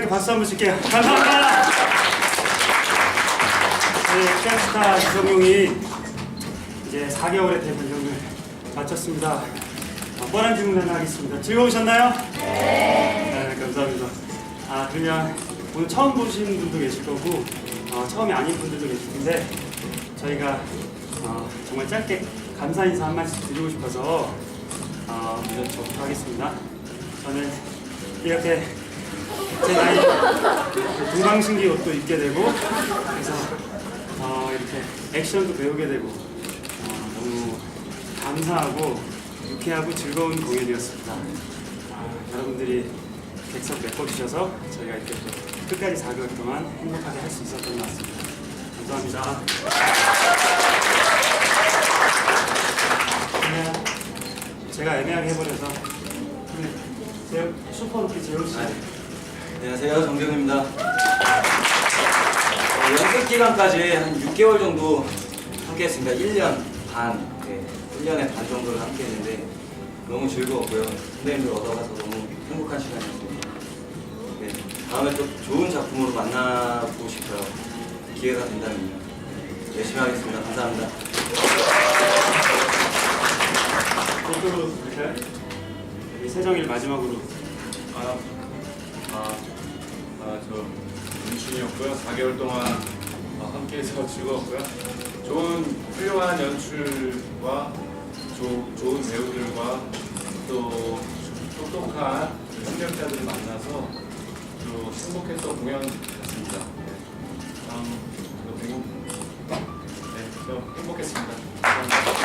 이렇게 박수 한번 칠게요. 감사합니다. 저희 캡스타 이성용이 이제 4개월의 대본령을 마쳤습니다. 어, 뻔한 질문 하나 하겠습니다. 즐거우셨나요? 네. 감사합니다. 아, 그러면 오늘 처음 보신 분도 계실 거고 어, 처음이 아닌 분들도 계실 텐데 저희가 어, 정말 짧게 감사 인사 한 말씀 드리고 싶어서 어, 먼저 저부터 하겠습니다. 저는 이렇게 제 나이 동방신기 옷도 입게 되고 그래서 어, 이렇게 액션도 배우게 되고 어, 너무 감사하고 유쾌하고 즐거운 공연이었습니다. 아, 여러분들이 객석 메꿔주셔서 저희가 이렇게 또 끝까지 4개월 동안 행복하게 할 수 있었던 것 같습니다. 감사합니다. 그냥 제가 애매하게 해버려서 우리 제 슈퍼 루키 재호 씨. 안녕하세요 정재훈입니다. 어, 연습 기간까지 한 6개월 정도 함께 했습니다. 1년 반, 네, 1년의 반 정도를 함께 했는데 너무 즐거웠고요. 선배님들 얻어가서 너무 행복한 시간이었습니다. 네, 다음에 또 좋은 작품으로 만나고 싶어요. 기회가 된다면요. 네, 열심히 하겠습니다. 감사합니다. 드릴까요? 우리 세정일 마지막으로 아, 아, 윤춘이었고요. 4개월 동안 어, 함께해서 즐거웠고요. 좋은 훌륭한 연출과 조, 좋은 배우들과 또 똑똑한 실력자들을 만나서 또 행복했던 공연이었습니다. 음, 그리고 네, 저 행복했습니다. 감사합니다.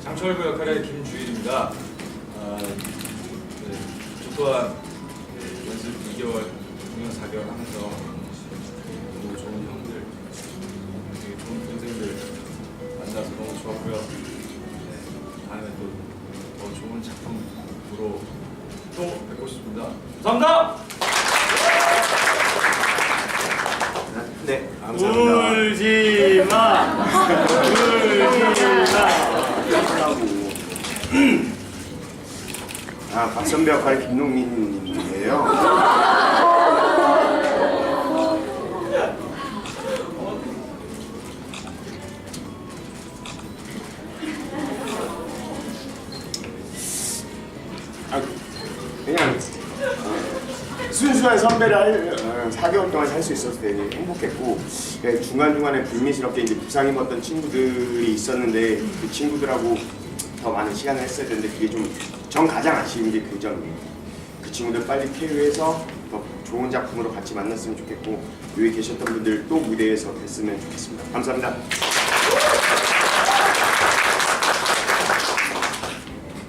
장철구 역할의 김주일입니다. 아, 네, 저 또한 네, 연습 2개월, 공연 4개월 하면서 너무 좋은 형들, 되게 좋은 동생들 만나서 너무 좋았고요. 네, 다음에 또 더 좋은 작품으로 또 뵙고 싶습니다. 감사합니다! 네, 감사합니다. 울지 마 울지 마 아, 박선배 역할 김동민인데요. 순수한 선배를 할, 어, 4개월 동안 살 수 있어서 되게 행복했고 네, 중간중간에 불미스럽게 이제 부상 입었던 친구들이 있었는데 그 친구들하고 더 많은 시간을 했어야 되는데 그게 좀 전 가장 아쉬운 게 그 점이에요. 그 친구들 빨리 쾌유해서 더 좋은 작품으로 같이 만났으면 좋겠고 여기 계셨던 분들 또 무대에서 뵀으면 좋겠습니다. 감사합니다.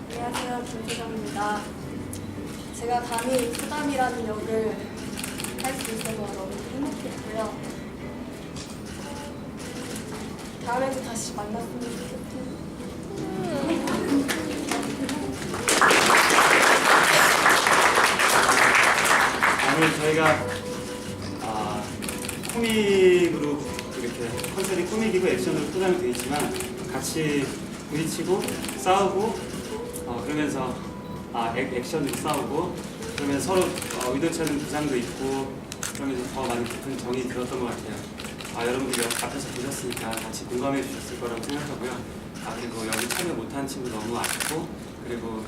안녕하세요, 김수정입니다. 제가 감히 수담이라는 역을 할 수 있어서 너무 행복했고요. 다음에도 다시 만났으면 좋겠고. 오늘 저희가 아, 코믹으로 이렇게 컨셉이 코믹이고 액션으로 포장이 되어 있지만 같이 부딪히고 싸우고 어, 그러면서 아, 액, 액션으로 싸우고 그러면서 서로 어, 의도치 않은 부상도 있고 그러면서 더 많이 깊은 정이 들었던 것 같아요. 아, 여러분들이 앞에서 보셨으니까 같이 공감해 주셨을 거라고 생각하고요. 아, 그리고 여기 참여 못한 친구 너무 아쉽고 그리고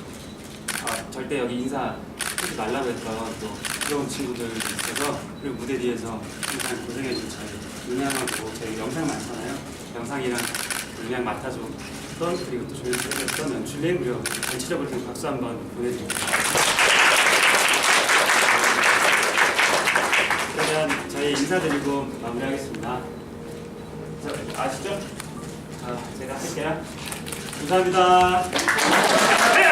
아, 절대 여기 인사 하지 말라고 했던 또 부러운 친구들도 있어서 그리고 무대 뒤에서 항상 고생해준 저희 은양하고 저희 영상 많잖아요. 영상이랑 은양 맡아줬던 그리고 또 해줬던 연출님 그리고 전체적으로 그냥 박수 한번 보내드립니다. 그러면 저희 인사드리고 마무리하겠습니다. 자, 아시죠? 자, 제가 할게요. 감사합니다.